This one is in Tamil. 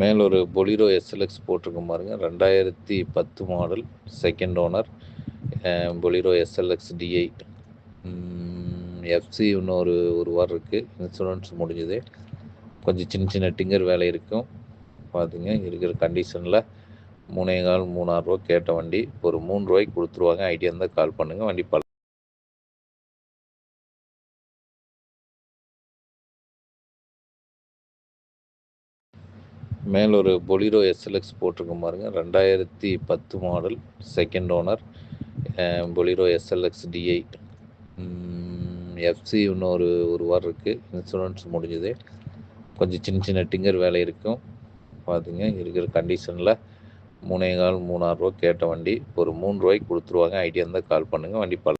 மேல ஒரு பொலிரோ எஸ்எல்எக்ஸ் போட்டிருக்கோம் பாருங்கள் ரெண்டாயிரத்தி பத்து model second owner Bolero SLX DI FC இன்னும் ஒரு ஒரு வாரம் இருக்குது இன்சூரன்ஸ் முடிஞ்சுது. கொஞ்சம் சின்ன சின்ன டிங்கர் வேலை இருக்கும். பார்த்துங்க இருக்கிற கண்டிஷனில் மூணே கால் மூணாயிரரூவா கேட்ட வண்டி ஒரு மூணு ரூபாய்க்கு கொடுத்துருவாங்க. ஐடியா இருந்தால் கால் பண்ணுங்கள் வண்டி பல மேலே ஒரு பொலிரோ எஸ்எல்எக்ஸ் போட்டிருக்கும் பாருங்கள் ரெண்டாயிரத்தி பத்து model second owner Bolero SLX DI FC இன்னும் ஒரு ஒரு வாரம் இருக்குது இன்சூரன்ஸ் முடிஞ்சுது. கொஞ்சம் சின்ன சின்ன டிங்கர் வேலை இருக்கும். பார்த்துங்க இருக்கிற கண்டிஷனில் மூணே கால் மூணாயிரரூவா கேட்ட வண்டி. ஒரு மூணு ரூபாய்க்கு கொடுத்துருவாங்க. ஐடியா இருந்தால் கால் பண்ணுங்கள் வண்டி பல